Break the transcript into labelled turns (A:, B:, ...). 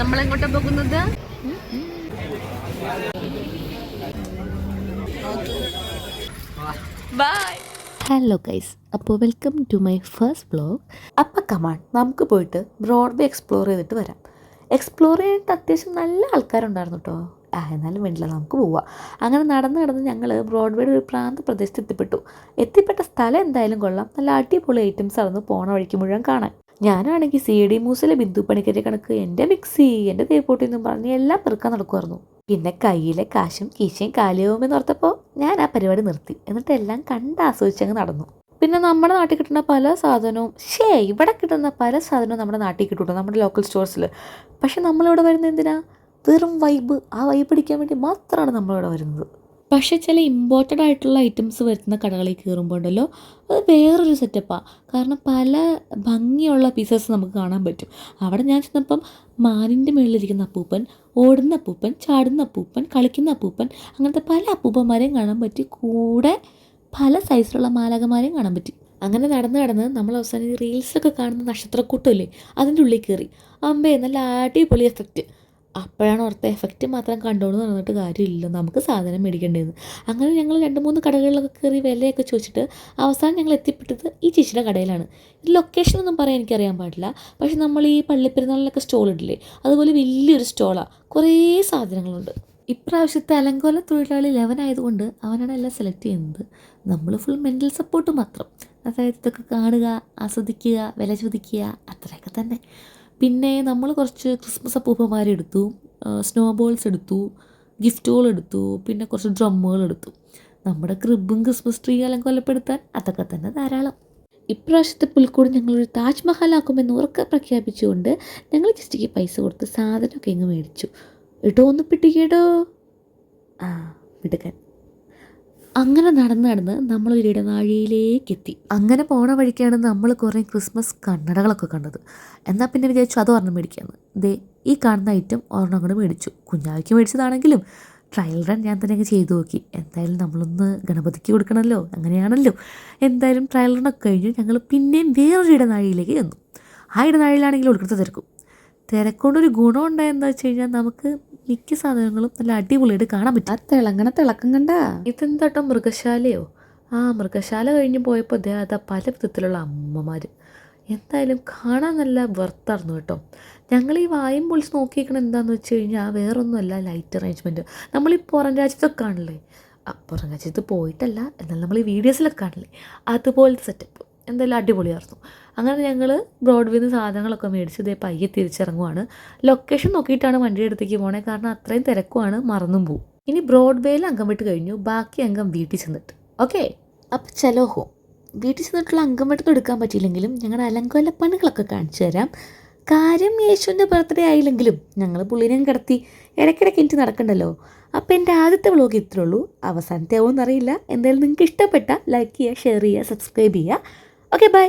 A: നമ്മളെങ്ങോട്ടാ പോകുന്നത്? Bye
B: hello guys അപ്പോൾ welcome to my first blog അപ്പം കമാൺ നമുക്ക് പോയിട്ട് ബ്രോഡ്വേ എക്സ്പ്ലോർ ചെയ്തിട്ട് വരാം. എക്സ്പ്ലോർ ചെയ്തിട്ട് അത്യാവശ്യം നല്ല ആൾക്കാരുണ്ടായിരുന്നു കേട്ടോ ആ എന്നാലും വേണ്ടില്ല നമുക്ക് പോവാം. അങ്ങനെ നടന്ന് നടന്ന് ഞങ്ങൾ ബ്രോഡ്വേയുടെ ഒരു പ്രാന്ത പ്രദേശത്ത് എത്തിപ്പെട്ടു. എത്തിപ്പെട്ട സ്ഥലം എന്തായാലും കൊള്ളാം. നല്ല അടിപൊളി ഐറ്റംസ് ആയിരുന്നു പോണ വഴിക്ക് മുഴുവൻ കാണാൻ. ഞാനാണെങ്കിൽ സി ഡി മൂസിലെ ബിന്ദു പണിക്കരെ കണക്ക് എന്റെ മിക്സി എന്റെ തേപ്പോട്ടി എന്നും പറഞ്ഞ് എല്ലാം പെറുക്കാൻ നടക്കുമായിരുന്നു പിന്നെ കയ്യിലെ കാശും കീശയും കാലിയാവുമെന്ന് ഓർത്തപ്പോൾ ഞാൻ ആ പരിപാടി നിർത്തി. എന്നിട്ട് എല്ലാം കണ്ട് ആസ്വദിച്ചങ്ങ് നടന്നു. പിന്നെ നമ്മുടെ നാട്ടിൽ കിട്ടുന്ന പല സാധനവും ഷേ ഇവിടെ കിട്ടുന്ന പല സാധനവും നമ്മുടെ നാട്ടിൽ കിട്ടും നമ്മുടെ ലോക്കൽ സ്റ്റോഴ്സിൽ പക്ഷെ നമ്മളിവിടെ വരുന്നത് എന്തിനാ? വെറും വൈബ് ആ വൈബ് അടിക്കാൻ വേണ്ടി മാത്രമാണ് നമ്മളിവിടെ വരുന്നത്. പക്ഷേ ചില ഇമ്പോർട്ടന്റ് ആയിട്ടുള്ള ഐറ്റംസ് വരുന്ന കടകളിൽ കയറുമ്പോൾ ഉണ്ടല്ലോ അത് വേറൊരു സെറ്റപ്പാണ് കാരണം പല ഭംഗിയുള്ള പീസസ് നമുക്ക് കാണാൻ പറ്റും. അവിടെ ഞാൻ ചെന്നപ്പം മാനിന്റെ മുകളിലിരിക്കുന്ന അപ്പൂപ്പൻ ഓടുന്ന അപ്പൂപ്പൻ ചാടുന്ന അപ്പൂപ്പൻ കളിക്കുന്ന അപ്പൂപ്പൻ അങ്ങനത്തെ പല അപ്പൂപ്പന്മാരെയും കാണാൻ പറ്റി. കൂടെ പല സൈസിലുള്ള മാലകമാരെയും കാണാൻ പറ്റി. അങ്ങനെ നടന്ന് നടന്ന് നമ്മൾ അവസാനം ഈ റീൽസൊക്കെ കാണുന്ന നക്ഷത്രക്കൂട്ടമില്ലേ അതിന്റെ ഉള്ളിൽ കയറി. അമ്പേ നല്ല അടിപൊളി എഫക്റ്റ് അപ്പോഴാണ് ഓർത്ത എഫക്റ്റ് മാത്രം കണ്ടോണെന്ന് നടന്നിട്ട് കാര്യമില്ല നമുക്ക് സാധനം മേടിക്കേണ്ടതെന്ന് അങ്ങനെ ഞങ്ങൾ രണ്ട് മൂന്ന് കടകളിലൊക്കെ കയറി വിലയൊക്കെ ചോദിച്ചിട്ട് അവസാനം ഞങ്ങൾ എത്തിപ്പെട്ടത് ഈ ചേച്ചിയുടെ കടയിലാണ്. ലൊക്കേഷൻ ഒന്നും പറയാൻ എനിക്കറിയാൻ പാടില്ല. പക്ഷേ നമ്മൾ ഈ പള്ളിപ്പെരുന്നാളിലൊക്കെ സ്റ്റോൾ ഇടില്ലേ? അതുപോലെ വലിയൊരു സ്റ്റോളാണ് കുറേ സാധനങ്ങളുണ്ട്. ഇപ്രാവശ്യത്തെ അലങ്കോല തൊഴിലാളി ലെവൻ ആയതുകൊണ്ട് അവനാണ് എല്ലാം സെലക്ട് ചെയ്യുന്നത്. നമ്മൾ ഫുൾ മെന്റൽ സപ്പോർട്ട് മാത്രം. അതായത് ഇതൊക്കെ കാണുക ആസ്വദിക്കുക വില ചോദിക്കുക അത്രയൊക്കെ തന്നെ. പിന്നെ നമ്മൾ കുറച്ച് ക്രിസ്മസ് അപ്പൂപ്പന്മാരെടുത്തു സ്നോ ബോൾസ് എടുത്തു ഗിഫ്റ്റുകൾ എടുത്തു പിന്നെ കുറച്ച് ഡ്രമ്മുകൾ എടുത്തു. നമ്മുടെ ക്രിബും ക്രിസ്മസ് ട്രീ അലങ്കോലപ്പെടുത്താൻ അതൊക്കെ തന്നെ ധാരാളം. ഇപ്രാവശ്യത്തെ പുൽക്കൂട് ഞങ്ങളൊരു താജ്മഹൽ ആക്കുമെന്ന് ഉറക്കെ പ്രഖ്യാപിച്ചുകൊണ്ട് ഞങ്ങൾ ജസ്റ്റിക്ക് പൈസ കൊടുത്ത് സാധനമൊക്കെ ഇങ്ങ് മേടിച്ചു. ഇടോ ഒന്ന് പിടിക്കേടോ ആ മിടുക്കൻ. അങ്ങനെ നടന്ന് നടന്ന് നമ്മൾ ഒരു ഇടനാഴിയിലേക്ക് എത്തി അങ്ങനെ പോണ വഴിക്കാണ് നമ്മൾ കുറേ ക്രിസ്മസ് കണ്ണടകളൊക്കെ കണ്ടത്. എന്നാൽ പിന്നെ വിചാരിച്ചു അത് ഒരെണ്ണം മേടിക്കാമെന്ന് ദേ ഈ കാണുന്ന ഐറ്റം ഒരെണ്ണം കൂടെ മേടിച്ചു. കുഞ്ഞാവിക്ക് മേടിച്ചതാണെങ്കിലും ട്രയൽ റൺ ഞാൻ തന്നെ അങ്ങ് ചെയ്തു നോക്കി. എന്തായാലും നമ്മളൊന്ന് ഗണപതിക്ക് കൊടുക്കണമല്ലോ അങ്ങനെയാണല്ലോ. എന്തായാലും ട്രയൽ റണ്ണൊക്കെ കഴിഞ്ഞ് ഞങ്ങൾ പിന്നെയും വേറൊരു ഇടനാഴിയിലേക്ക് ചെന്നു. ആ ഇടനാഴിയിലാണെങ്കിൽ ഒടുക്കത്തെ തിരക്കും. തിരക്കൊണ്ടൊരു ഗുണം ഉണ്ടായെന്താ വെച്ച് കഴിഞ്ഞാൽ നമുക്ക് മിക്ക സാധനങ്ങളും നല്ല അടിപൊളിയായിട്ട് കാണാൻ പറ്റും. ആ തിളങ്ങണ തിളക്കം കണ്ട? ഇതെന്താട്ടോ മൃഗശാലയോ? ആ മൃഗശാല കഴിഞ്ഞ് പോയപ്പോൾ ദേ അതാ പല വിധത്തിലുള്ള അമ്മമാർ എന്തായാലും കാണാൻ നല്ല വെർത്തായിരുന്നു കേട്ടോ. ഞങ്ങൾ ഈ വായും പൊളിച്ച് നോക്കിയിരിക്കണം എന്താണെന്ന് വെച്ച് കഴിഞ്ഞാൽ വേറൊന്നുമല്ല ലൈറ്റ് അറേഞ്ച്മെന്റ് നമ്മൾ ഈ പുറം രാജ്യത്തൊക്കെ കാണില്ലേ ആ പുറം രാജ്യത്ത് പോയിട്ടല്ല എന്നാൽ നമ്മൾ ഈ വീഡിയോസിലൊക്കെ കാണില്ലേ അതുപോലത്തെ സെറ്റപ്പ് എന്തായാലും അടിപൊളിയായിരുന്നു അങ്ങനെ ഞങ്ങൾ ബ്രോഡ്വേന്ന് സാധനങ്ങളൊക്കെ മേടിച്ച് ഇതേ പയ്യെ തിരിച്ചിറങ്ങുവാണ്. ലൊക്കേഷൻ നോക്കിയിട്ടാണ് വണ്ടിയുടെ അടുത്തേക്ക് പോണേ. കാരണം അത്രയും തിരക്കുമാണ് മറന്നും പോവും. ഇനി ബ്രോഡ്വേയിൽ അംഗം വിട്ട് കഴിഞ്ഞു. ബാക്കി അംഗം വീട്ടിൽ ചെന്നിട്ട്. ഓക്കെ അപ്പം ചലോ ഹോ. വീട്ടിൽ ചെന്നിട്ടുള്ള അംഗം വെട്ടൊന്നും എടുക്കാൻ പറ്റിയില്ലെങ്കിലും ഞങ്ങളുടെ അലങ്കോലപ്പണികളൊക്കെ കാണിച്ചു തരാം. കാര്യം യേശുവിന്റെ ബർത്ത്ഡേ ആയില്ലെങ്കിലും ഞങ്ങൾ പുള്ളിനെയും കിടത്തി ഇടയ്ക്കിടയ്ക്ക് എനിക്ക് നടക്കണ്ടല്ലോ. അപ്പോൾ എന്റെ ആദ്യത്തെ വ്ളോഗ് ഇത്രേ ഉള്ളൂ. അവസാനത്തെ ആവുമെന്നറിയില്ല എന്തായാലും നിങ്ങൾക്ക് ഇഷ്ടപ്പെട്ട ലൈക്ക് ചെയ്യുക ഷെയർ ചെയ്യുക സബ്സ്ക്രൈബ് ചെയ്യുക. Okay bye